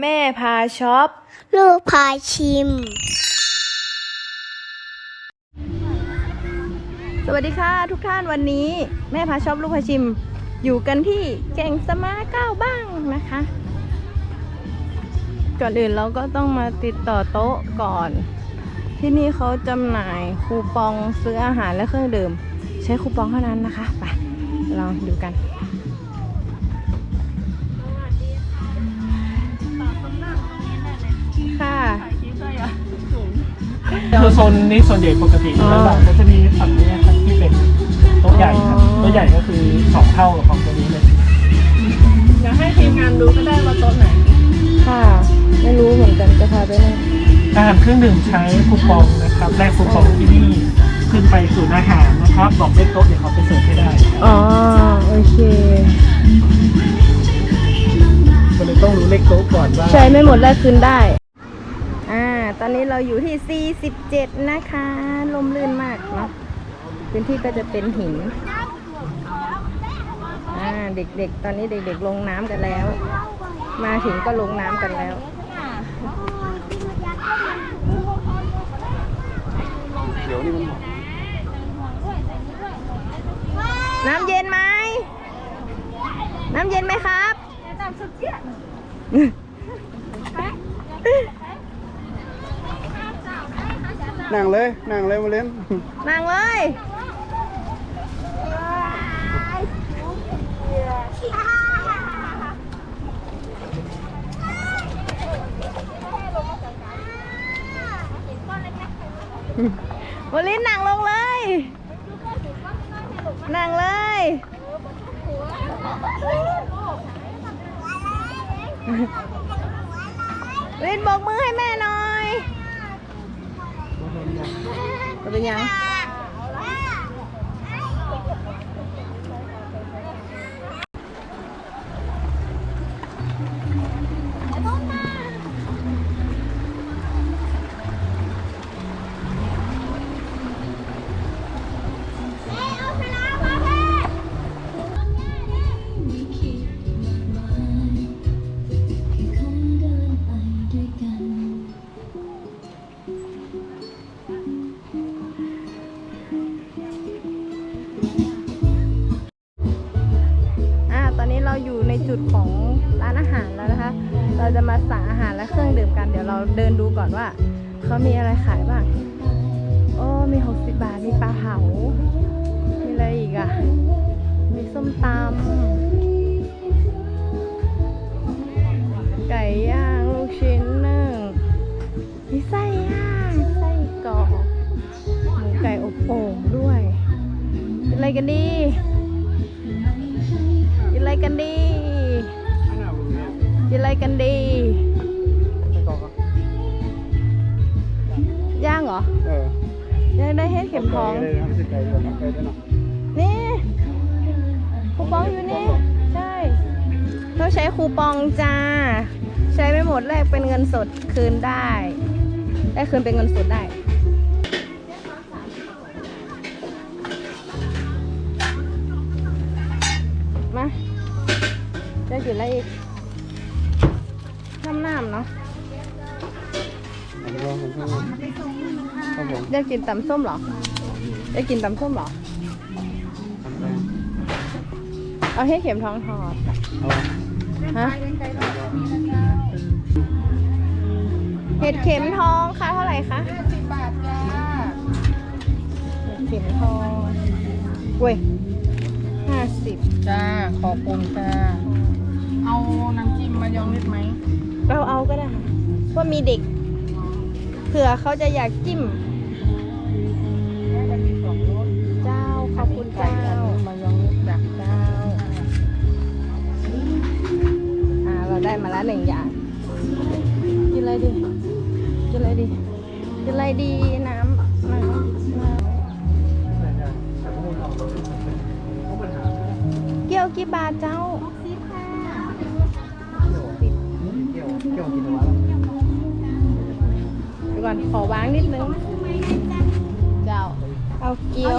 แม่พาช็อป ลูกพาชิม สวัสดีค่ะทุกท่านวันนี้ แม่พาช็อปลูกพาชิม อยู่กันที่แก่งสมาเก้าบ้างนะคะ ก่อนอื่นเราก็ต้องมาติดต่อโต๊ะก่อน ที่นี่เขาจำหน่ายคูปองซื้ออาหารและเครื่องดื่ม ใช้คูปองเท่านั้นนะคะ ไปลองดูกัน ค่ะคือโซนนี้ส่วนใหญ่ปกติอ๋อแล้วแบบก็จะมีฝั่งนี้ครับที่เป็นโต๊ะใหญ่ครับอ๋อโต๊ะใหญ่ก็คือสองเท่ากับของตัวนี้เลยเดี๋ยวให้ทีมงานดูก็ได้ว่าโต๊ะไหนค่ะ ไม่รู้เหมือนกันจะพาไปไหนอาหารเครื่องดื่มใช้คูปองนะครับแลกคูปองที่นี่ขึ้นไปศูนย์อาหารนะครับ บอกเลขโต๊ะเดี๋ยวเขาไปเสิร์ฟให้ได้ครับอ๋อโอเคก็เลยต้องรู้เลขโต๊ะก่อนว่าใช้ไม่หมดแลกคืนได้อ่า ตอนนี้เราอยู่ที่ 47 นะคะ ลมลื่นมากเนาะพื้นที่ก็จะเป็นหินอ่าเด็กๆ ตอนนี้เด็กๆ ลงน้ำกันแล้ว มาถึงก็ลงน้ำกันแล้วน้ำเย็นไหม น้ำเย็นไหมครับนั่งเลย นั่งเลยมาเล่นนั่งเลยวลินนั่งลงเลย นั่งเลยลินบอกมือให้แม่หน่อย จะเป็นยัง จุดของร้านอาหารแล้วนะคะ เราจะมาสั่งอาหารและเครื่องดื่มกัน เดี๋ยวเราเดินดูก่อนว่าเขามีอะไรขายบ้าง โอ้ มี 60 บาท มีปลาเผา มีอะไรอีกอะ่ะ มีส้มตำ ไก่ย่าง ลูกชิ้นหนึ่งมีไส้ย่าง ไส้กรอก หมูไก่อบโอ่งด้วยกินอะไรกันดี กินอะไรกันดีย่างเหรอเออได้ได้ให้เข็มทองเลยนะสิไก่เลยนะไก่ด้วยนะนี่คูปองอยู่นี่ ใช่ต้องใช้คูปองจ้า ใช้ไม่หมดแลกเป็นเงินสดคืนได้ ได้คืนเป็นเงินสดได้ มาจะกินอะไรอีก น้ำน้ำๆเนาะผมว่าผมชอบครับผมอยากกินตำส้มเหรออยากกินตำส้มเหรอเอาให้เข็มทองทอดเอาฮะเห็ดเข็มทองค่ะเท่าไหร่คะสิบบาทจ้าเห็ดเข็มทองเว้ยห้าสิบจ้า ขอบคุณจ้า เอาน้ำจิ้มมายองนิดไหม เราเอาก็ได้ว่ามีเด็กเผื่อเขาจะอยากจิ้ม เจ้าขอบคุณเจ้ามายองนิดจ้ะเจ้าอ่าเราได้มาแล้วหนึ่งอย่าง กินอะไรดี กินอะไรดี กินอะไรดีน้ำน้ำน้ำเกี่ยวกี่บาทเจ้า เกี่ยวกินอะไรวะเดี๋ยวก่อนขอวางนิดนึง เจ้า เอาเกี๊ยว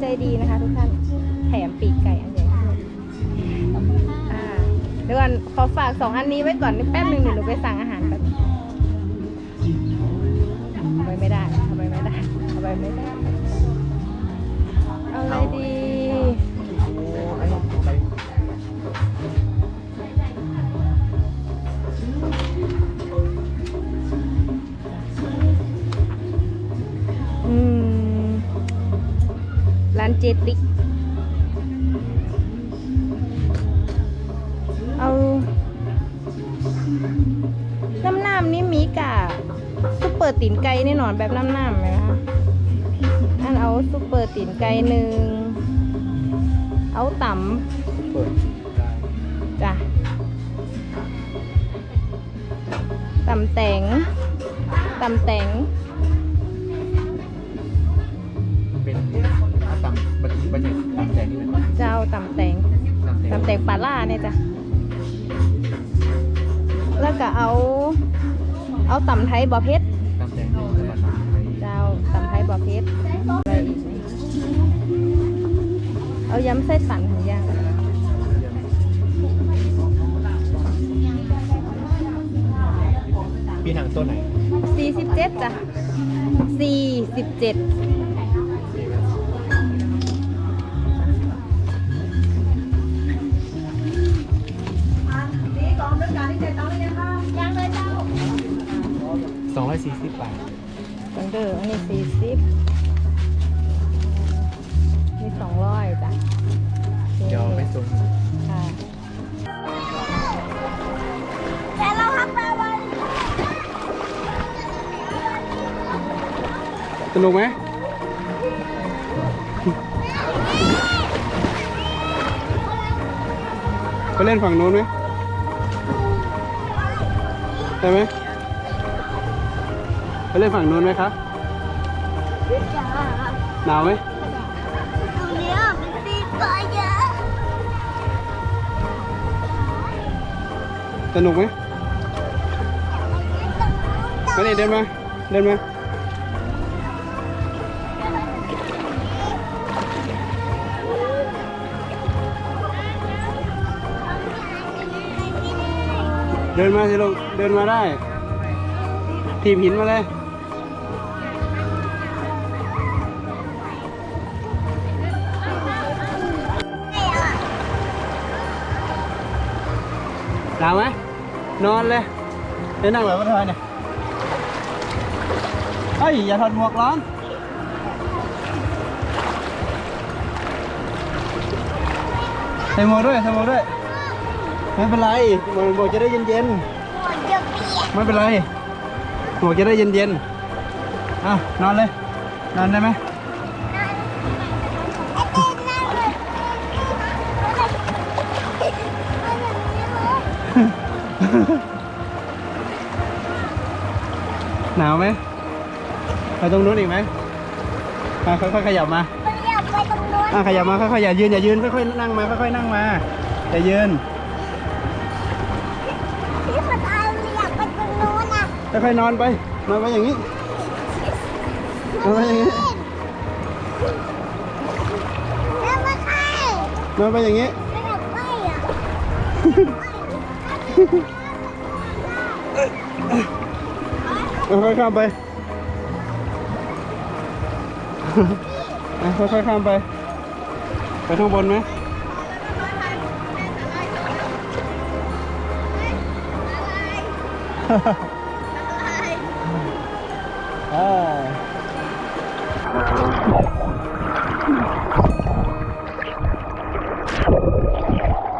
ใจดีนะคะ ทุกท่าน แถมปีกไก่อันใหญ่ด้วยอ่าเดี๋ยวก่อนขอฝากสองอันนี้ไว้ก่อนนี่แป๊บหนึ่งเดี๋ยวหนูไปสั่งอาหารแป๊บเอาไปไม่ได้เอาไปไม่ได้เอาไปไม่ได้ เจติก เอา น้ำน้ำนี่มีกะซุปเปอร์ตีนไก่แน่นอนแบบน้ำน้ำไหมคะอันเอาซุปเปอร์ตีนไก่หนึ่ง เอาต่เปิดำจ้ะต่ำแตงต่ำแตง ไม่ใช่ตำแตงนี่เป็นเจ้าตำแตงตำแตงปลาล่าเนี่ยจ้ะ แล้วก็เอา เอาตำไทยบอเพชรตำแตงนี่เป็นภาษาไทยเจ้าตำไทยบอเพชรเอายำไส้ตันของย่างปีหนังตัวไหน47จ้ะ47 องร้อยสี่สิบบาทตังเดอร์อันนี้สี่สิบนี่สองร้อยจ้ะเดี๋ยวไปส่งค่ะแต่เราทำไปวันสนุกไหมไปเล่นฝั่งนู้นไหมได้ไหม ไปเล่นฝั่งนู้นไหมครับหนาวไหมตรงนี้เป็นตีปลาเยอะสนุกไหมมานี่เดินมาเดินมาเดินมาสิลูกเดินมาได้ ทีบหินมาเลย หนาวไหมนอนเลยได้นั่งแบบว่าทอยเนี่ยเฮ้ยอย่าถอดหมวกร้อนใส่หมวกด้วยใส่หมวกด้วยไม่เป็นไรหมวกหมวกจะได้เย็นเย็นหมดจะเปียกๆไม่เป็นไรหมวกจะได้เย็นเย็นๆอะนอนเลยนอนได้ไหม หนาวไหมไปตรงนู้นอีกไหมมาค่อยๆขยับมามันอยากไปตรงนู้นอะขยับมาค่อยๆอย่ายืนอย่ายืนค่อยๆนั่งมาค่อยๆนั่งมาอย่ายืนที่มันเอาอยากไปตรงนู้นอะค่อยๆนอนไปนอนไปอย่างนี้นอนไปอย่างนี้แล้วมันไอ้นอนไปอย่างนี้ ไม่อยากไปอะ ค่อยๆข้ามไปค่อยๆข้ามไป ไปข้างบนไหมอ่า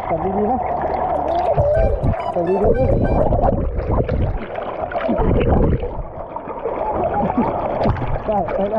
จับดีๆนะจับดีๆ นะไ